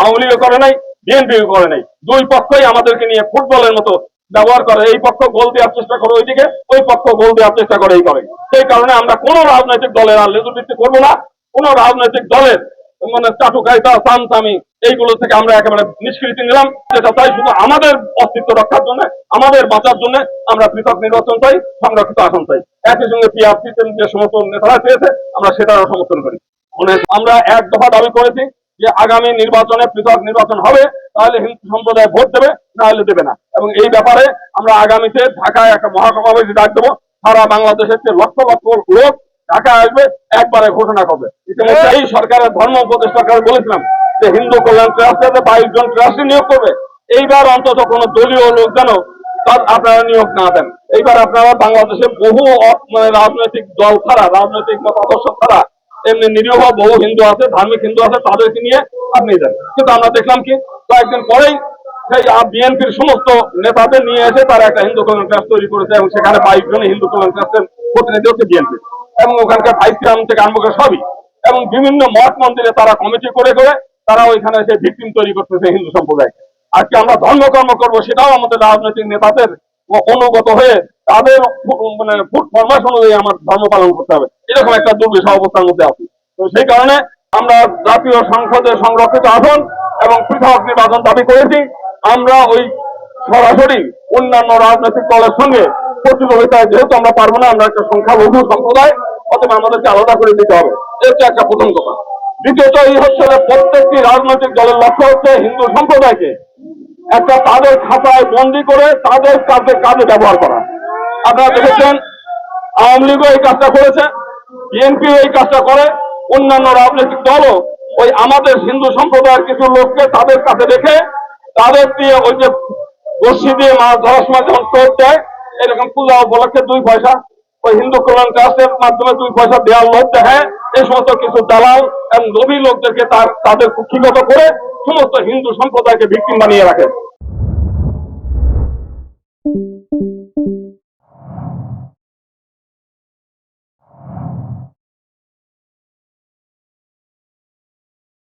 আওয়ামী লীগও করে নাই, বিএনপি করে নাই। দুই পক্ষই আমাদেরকে নিয়ে ফুটবলের মতো ব্যবহার করে। এই পক্ষ গোল দেওয়ার চেষ্টা করে ওইদিকে, ওই পক্ষ গোল দেওয়ার চেষ্টা করে এই করে। সেই কারণে আমরা কোনো রাজনৈতিক দলের আর লেজুবৃত্তি করব না। কোনো রাজনৈতিক দলের মানে চাটুকারিতা সামসামি, এইগুলো থেকে আমরা একেবারে নিষ্কৃতি নিলাম। যেটা চাই শুধু আমাদের অস্তিত্ব রক্ষার জন্য, আমাদের বাঁচার জন্য আমরা পৃথক নির্বাচন চাই, সংরক্ষিত আসন চাই। একই সঙ্গে পিআরসি যে সমস্ত নেতারা চেয়েছে, আমরা সেটারও সমর্থন করি। আমরা এক দফা দাবি করেছি যে আগামী নির্বাচনে পৃথক নির্বাচন হবে, তাহলে হিন্দু সম্প্রদায় ভোট দেবে না হলে দেবে না। এবং এই ব্যাপারে আমরা আগামীতে ঢাকায় একটা মহাসমাবেশ ডাক দেবো। সারা বাংলাদেশের যে লক্ষ লক্ষ লোক ঢাকা আসবে, একবারে ঘোষণা করবে। ইতিমধ্যে এই সরকারের ধর্ম উপদেষ্টাকে বলেছিলাম যে হিন্দু কল্যাণ ট্রাস্টে বাইশ জন ট্রাস্টি নিয়োগ করবে, এইবার অন্তত কোন দলীয় লোক যেন তার আপনারা নিয়োগ না দেন। এইবার আপনারা বাংলাদেশে বহু মানে রাজনৈতিক দল ছাড়া, রাজনৈতিক মতাদর্শ ছাড়া এমনি নিরীহ বহু হিন্দু আছে, ধার্মিক হিন্দু আছে, তাদেরকে নিয়ে আপনি দেন কিন্তু আমরা দেখলাম কি, কয়েকদিন পরেই সেই বিএনপির সমস্ত নেতাদের নিয়ে এসে তারা একটা হিন্দু কল্যাণ ট্রাস্ট তৈরি করেছে এবং সেখানে বাইশ জন হিন্দু কল্যাণ ট্রাস্টের প্রতিনিধি হচ্ছে বিএনপি। এবং ওখানকার ভাইস চেয়ারম্যান থেকে আরম্ভ করে সবই। এবং বিভিন্ন মঠ মন্দিরে তারা কমিটি করে করে তারা ওইখানে এসে ভিকটিম তৈরি করতেছে হিন্দু সম্প্রদায় আজকে আমরা ধর্মকর্ম করব সেটাও আমাদের রাজনৈতিক নেতাদের অনুগত হয়ে তাদের মানে ফুট ফরমাস অনুযায়ী আমার ধর্ম পালন করতে হবে। এরকম একটা দুর্বিষহ অবস্থার মধ্যে আছি। তো সেই কারণে আমরা জাতীয় সংসদে সংরক্ষিত আসন এবং পৃথক নির্বাচন দাবি করেছি। আমরা ওই সরাসরি অন্যান্য রাজনৈতিক দলের সঙ্গে প্রতিযোগিতায় যেহেতু আমরা পারব না, আমরা একটা সংখ্যালঘু সম্প্রদায় অথবা আমাদেরকে আলাদা করে দিতে হবে। এটা একটা প্রথম কথা। দ্বিতীয়ত এই হচ্ছে যে প্রত্যেকটি রাজনৈতিক দলের লক্ষ্য হচ্ছে হিন্দু সম্প্রদায়কে একটা তাদের খাতায় বন্দি করে তাদের কাজে কাজে ব্যবহার করা। আপনারা দেখেছেন, আওয়ামী লীগও এই কাজটা করেছে। বিএনপি এই কাজটা করে অন্যান্য রাজনৈতিক দলও ওই আমাদের হিন্দু সম্প্রদায়ের কিছু লোককে তাদের কাছে রেখে, তাদের দিয়ে ওই যে বসি দিয়ে মাছ ধরার সময় যখন ফেরত দেয়, এরকম পূজা উপলক্ষে দুই পয়সা, ওই হিন্দু কল্যাণ ট্রাস্টের মাধ্যমে দুই পয়সা দেওয়ার লোক দেখে এই সমস্ত কিছু দালাল এবং নবী লোকদেরকে তার, তাদের কুক্ষিগত করে সমস্ত হিন্দু সম্প্রদায়কে ভিত্তি বানিয়ে রাখে।